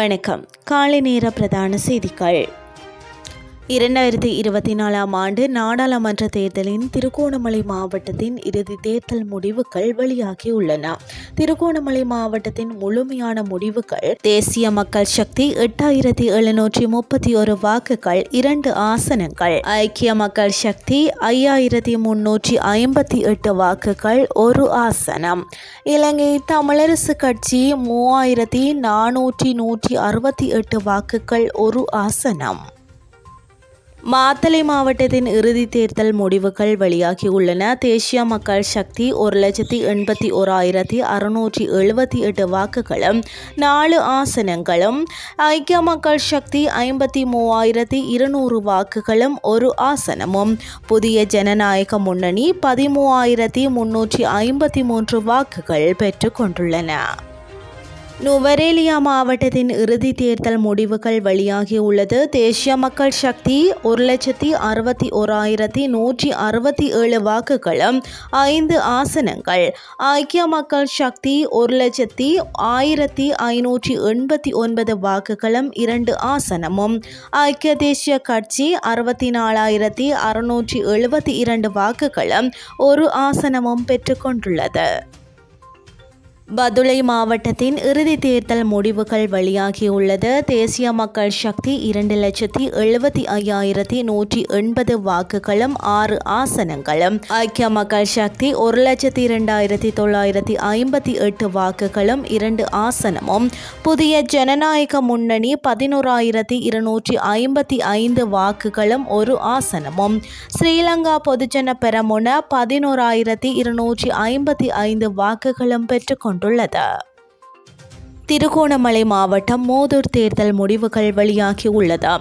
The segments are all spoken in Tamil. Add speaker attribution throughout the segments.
Speaker 1: வணக்கம். காலை நேர பிரதான செய்திகள். இரண்டாயிரத்தி இருபத்தி நாலாம் ஆண்டு நாடாளுமன்ற தேர்தலின் திருகோணமலை மாவட்டத்தின் இறுதி தேர்தல் முடிவுகள் வெளியாகியுள்ளன. திருகோணமலை மாவட்டத்தின் முழுமையான முடிவுகள் தேசிய மக்கள் சக்தி எட்டாயிரத்தி எழுநூற்றி முப்பத்தி ஒரு வாக்குகள் இரண்டு ஆசனங்கள் ஐக்கிய மக்கள் சக்தி ஐயாயிரத்தி முன்னூற்றி ஐம்பத்தி எட்டு வாக்குகள் ஒரு ஆசனம். இலங்கை தமிழரசு கட்சி மூவாயிரத்தி நானூற்றி நூற்றி அறுபத்தி எட்டு வாக்குகள் ஒரு ஆசனம். மாத்தளை மாவட்டத்தின் இறுதி தேர்தல் முடிவுகள் வெளியாகியுள்ளன. தேசிய மக்கள் சக்தி ஒரு லட்சத்தி எண்பத்தி ஓராயிரத்தி அறுநூற்றி எழுபத்தி எட்டு வாக்குகளும் நாலு ஆசனங்களும் ஐக்கிய மக்கள் சக்தி ஐம்பத்தி மூவாயிரத்தி இருநூறு வாக்குகளும் ஒரு ஆசனமும். புதிய ஜனநாயக முன்னணி பதிமூவாயிரத்தி முன்னூற்றி ஐம்பத்தி மூன்று வாக்குகள் பெற்றுக்கொண்டுள்ளன நுவரேலியா மாவட்டத்தின் இறுதி தேர்தல் முடிவுகள் வெளியாகியுள்ளது தேசிய மக்கள் சக்தி ஒரு லட்சத்தி அறுபத்தி ஓராயிரத்தி நூற்றி அறுபத்தி ஏழு வாக்குகளும் ஐந்து ஆசனங்கள். ஐக்கிய மக்கள் சக்தி ஒரு லட்சத்தி ஆயிரத்தி ஐநூற்றி எண்பத்தி ஒன்பது வாக்குகளும் இரண்டு ஆசனமும். ஐக்கிய தேசிய கட்சி அறுபத்தி நாலாயிரத்தி அறுநூற்றி எழுபத்தி இரண்டு வாக்குகளும் ஒரு ஆசனமும் பெற்றுக்கொண்டுள்ளது பதுளை மாவட்டத்தின் இறுதி தேர்தல் முடிவுகள் வெளியாகியுள்ளது. தேசிய மக்கள் சக்தி இரண்டு லட்சத்தி எழுபத்தி ஐயாயிரத்தி நூற்றி எண்பது வாக்குகளும் ஆறு ஆசனங்களும். ஐக்கிய மக்கள் சக்தி ஒரு லட்சத்தி இரண்டாயிரத்தி தொள்ளாயிரத்தி ஐம்பத்தி எட்டு வாக்குகளும் இரண்டு ஆசனமும். புதிய ஜனநாயக முன்னணி பதினோராயிரத்தி இருநூற்றி ஐம்பத்தி ஐந்து வாக்குகளும் ஒரு ஆசனமும். ஸ்ரீலங்கா பொதுஜன பெரமுன பதினோராயிரத்தி இருநூற்றி ஐம்பத்தி ஐந்து வாக்குகளும் பெற்றுக்கொண்டு கொண்டுள்ளது திருகோணமலை மாவட்டம் மோதூர் தேர்தல் முடிவுகள் வெளியாகியுள்ளது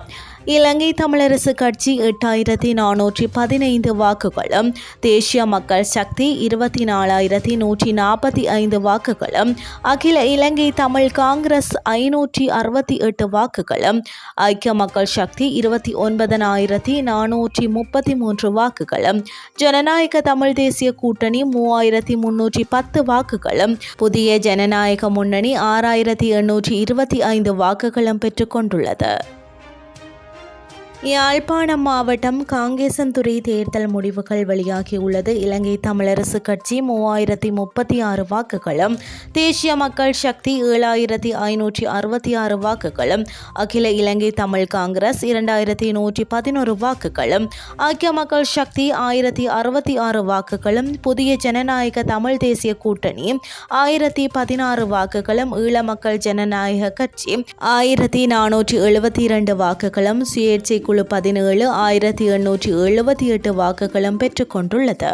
Speaker 1: இலங்கை தமிழரசு கட்சி எட்டாயிரத்தி நானூற்றி பதினைந்து வாக்குகளும் தேசிய மக்கள் சக்தி இருபத்தி நாலாயிரத்தி நூற்றி நாற்பத்தி ஐந்து வாக்குகளும் அகில இலங்கை தமிழ் காங்கிரஸ் ஐநூற்றி அறுபத்தி எட்டு வாக்குகளும் ஐக்கிய மக்கள் சக்தி இருபத்தி ஒன்பதனாயிரத்தி நானூற்றி முப்பத்தி மூன்று வாக்குகளும் ஜனநாயக தமிழ் தேசிய கூட்டணி மூவாயிரத்தி முன்னூற்றி பத்து வாக்குகளும் புதிய ஜனநாயக முன்னணி ஆறாயிரத்தி எண்ணூற்றி இருபத்தி ஐந்து வாக்குகளும் பெற்றுக்கொண்டுள்ளது யாழ்ப்பாணம் மாவட்டம் காங்கேசன்துறை தேர்தல் முடிவுகள் வெளியாகியுள்ளது. இலங்கை தமிழரசு கட்சி மூவாயிரத்தி முப்பத்தி ஆறு வாக்குகளும் தேசிய மக்கள் சக்தி ஏழாயிரத்தி ஐநூற்றி அறுபத்தி ஆறு வாக்குகளும் அகில இலங்கை தமிழ் காங்கிரஸ் இரண்டாயிரத்தி நூற்றி பதினோரு வாக்குகளும் ஐக்கிய மக்கள் சக்தி ஆயிரத்தி அறுபத்தி ஆறு வாக்குகளும் புதிய ஜனநாயக தமிழ் தேசிய கூட்டணி ஆயிரத்தி பதினாறு வாக்குகளும் ஈழ மக்கள் ஜனநாயக கட்சி ஆயிரத்தி நானூற்றி எழுபத்தி இரண்டு வாக்குகளும் சுயேட்சை குழு பதினேழு ஆயிரத்தி எண்ணூற்றி எழுபத்தி எட்டு வாக்குகளும் பெற்றுக்கொண்டுள்ளது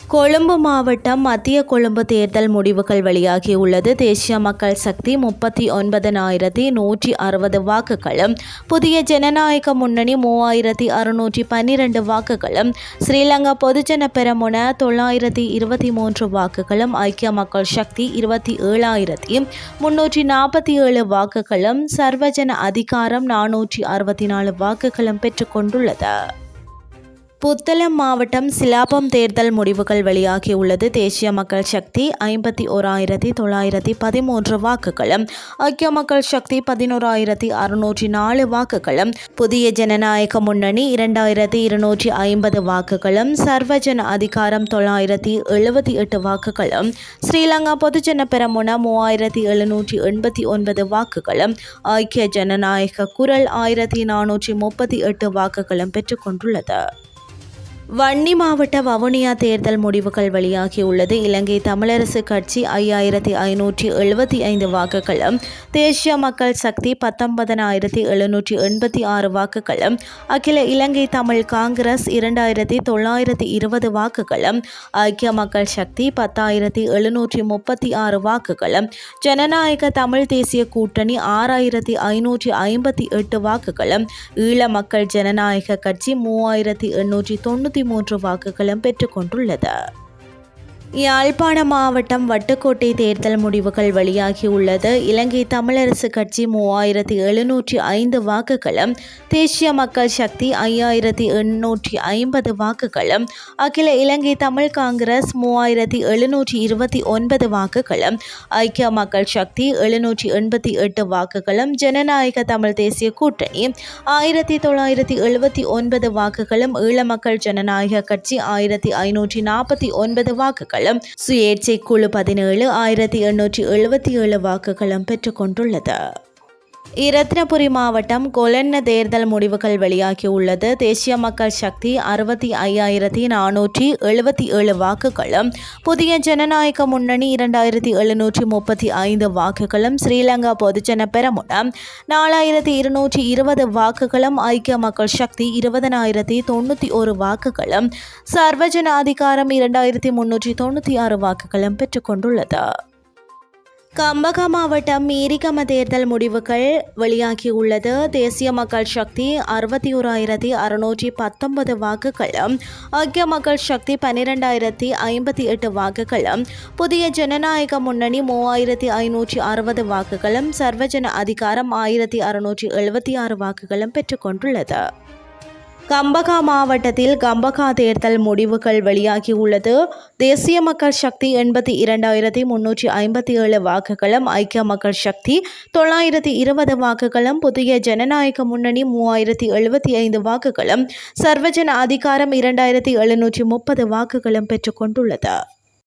Speaker 1: கொழும்பு மாவட்டம் மத்திய கொழும்பு தேர்தல் முடிவுகள் வெளியாகியுள்ளது. தேசிய மக்கள் சக்தி முப்பத்தி ஒன்பதனாயிரத்தி நூற்றி அறுபது வாக்குகளும் புதிய ஜனநாயக முன்னணி மூவாயிரத்தி அறுநூற்றி பன்னிரண்டு வாக்குகளும் ஸ்ரீலங்கா பொதுஜன பெரமுன தொள்ளாயிரத்தி இருபத்தி மூன்று வாக்குகளும் ஐக்கிய மக்கள் சக்தி இருபத்தி ஏழாயிரத்தி முன்னூற்றி நாற்பத்தி ஏழு வாக்குகளும் சர்வஜன அதிகாரம் நானூற்றி அறுபத்தி நாலு வாக்குகளும் பெற்றுக்கொண்டுள்ளது புத்தளம் மாவட்டம் சிலாபம் தேர்தல் முடிவுகள் வெளியாகியுள்ளது. தேசிய மக்கள் சக்தி ஐம்பத்தி ஓராயிரத்தி தொள்ளாயிரத்தி பதிமூன்று வாக்குகளும் ஐக்கிய மக்கள் சக்தி பதினோராயிரத்தி அறுநூற்றி நாலு வாக்குகளும் புதிய ஜனநாயக முன்னணி இரண்டாயிரத்தி இருநூற்றி ஐம்பது வாக்குகளும் சர்வஜன அதிகாரம் தொள்ளாயிரத்தி எழுபத்தி எட்டு வாக்குகளும் ஸ்ரீலங்கா பொதுஜன பெரமுன மூவாயிரத்தி எழுநூற்றி எண்பத்தி ஒன்பது வாக்குகளும் ஐக்கிய ஜனநாயக குரல் ஆயிரத்தி நானூற்றி முப்பத்தி எட்டு வாக்குகளும் பெற்றுக்கொண்டுள்ளது வன்னி மாவட்ட வவுனியா தேர்தல் முடிவுகள் வெளியாகியுள்ளது. இலங்கை தமிழரசு கட்சி ஐயாயிரத்தி ஐநூற்றி எழுபத்தி ஐந்து வாக்குகளும் தேசிய மக்கள் சக்தி பத்தொன்பதனாயிரத்தி எழுநூற்றி எண்பத்தி ஆறு வாக்குகளும் அகில இலங்கை தமிழ் காங்கிரஸ் இரண்டாயிரத்தி தொள்ளாயிரத்தி இருபது வாக்குகளும் ஐக்கிய மக்கள் சக்தி பத்தாயிரத்தி எழுநூற்றி முப்பத்தி ஆறு வாக்குகளும் ஜனநாயக தமிழ் தேசிய கூட்டணி ஆறாயிரத்தி ஐநூற்றி ஐம்பத்தி எட்டு வாக்குகளும் ஈழ மக்கள் ஜனநாயக கட்சி மூவாயிரத்தி எண்ணூற்றி தொண்ணூற்றி மூன்று வாக்குகளும் பெற்றுக்கொண்டுள்ளது. யாழ்ப்பாண மாவட்டம் வட்டுக்கோட்டை தேர்தல் முடிவுகள் வெளியாகியுள்ளது. இலங்கை தமிழரசு கட்சி மூவாயிரத்தி எழுநூற்றி ஐந்து வாக்குகளும் தேசிய மக்கள் சக்தி ஐயாயிரத்தி எண்ணூற்றி ஐம்பது வாக்குகளும் அகில இலங்கை தமிழ் காங்கிரஸ் மூவாயிரத்தி எழுநூற்றி இருபத்தி ஒன்பது வாக்குகளும் ஐக்கிய மக்கள் சக்தி எழுநூற்றி எண்பத்தி எட்டு வாக்குகளும் ஜனநாயக தமிழ் தேசிய கூட்டணி ஆயிரத்தி தொள்ளாயிரத்தி எழுபத்தி ஒன்பது வாக்குகளும் ஈழ மக்கள் ஜனநாயக கட்சி ஆயிரத்தி ஐநூற்றி நாற்பத்தி ஒன்பது வாக்குகள் வாக்குகளும் சுயேட்சை குழு பதினேழு ஆயிரத்தி எண்ணூற்றி எழுபத்தி ஏழு வாக்குகளும் பெற்றுக்கொண்டுள்ளது. இரத்னபுரி மாவட்டம் கொலன்ன தேர்தல் முடிவுகள் வெளியாகியுள்ளது. தேசிய மக்கள் சக்தி அறுபத்தி ஐயாயிரத்தி நானூற்றி எழுபத்தி ஏழு வாக்குகளும் புதிய ஜனநாயக முன்னணி இரண்டாயிரத்தி எழுநூற்றி முப்பத்தி ஐந்து வாக்குகளும் ஸ்ரீலங்கா பொதுஜன பெரமுனம் நாலாயிரத்தி இருநூற்றி இருபது வாக்குகளும் ஐக்கிய மக்கள் சக்தி இருபதனாயிரத்தி தொண்ணூற்றி ஒரு வாக்குகளும் சர்வஜன அதிகாரம் இரண்டாயிரத்தி முன்னூற்றி தொண்ணூற்றி ஆறு வாக்குகளும் பெற்றுக்கொண்டுள்ளது கம்பக மாவட்டம் மீரிகம தேர்தல் முடிவுகள் வெளியாகியுள்ளது. தேசிய மக்கள் சக்தி அறுபத்தி ஓராயிரத்தி அறுநூற்றி பத்தொன்பது வாக்குகளும் ஐக்கிய மக்கள் சக்தி பன்னிரெண்டாயிரத்தி ஐம்பத்தி எட்டு வாக்குகளும் புதிய ஜனநாயக முன்னணி மூவாயிரத்தி ஐநூற்றி அறுபது வாக்குகளும் சர்வஜன அதிகாரம் ஆயிரத்தி அறுநூற்றி எழுபத்தி ஆறு வாக்குகளும் பெற்றுக்கொண்டுள்ளது கம்பகா மாவட்டத்தில் கம்பகா தேர்தல் முடிவுகள் வெளியாகியுள்ளது. தேசிய மக்கள் சக்தி எண்பத்தி இரண்டாயிரத்தி முன்னூற்றி ஐம்பத்தி ஏழு வாக்குகளும் ஐக்கிய மக்கள் சக்தி தொள்ளாயிரத்தி இருபது வாக்குகளும் புதிய ஜனநாயக முன்னணி மூவாயிரத்தி எழுபத்தி ஐந்து வாக்குகளும் சர்வஜன அதிகாரம் இரண்டாயிரத்தி எழுநூற்றி முப்பது வாக்குகளும் பெற்றுக்கொண்டுள்ளது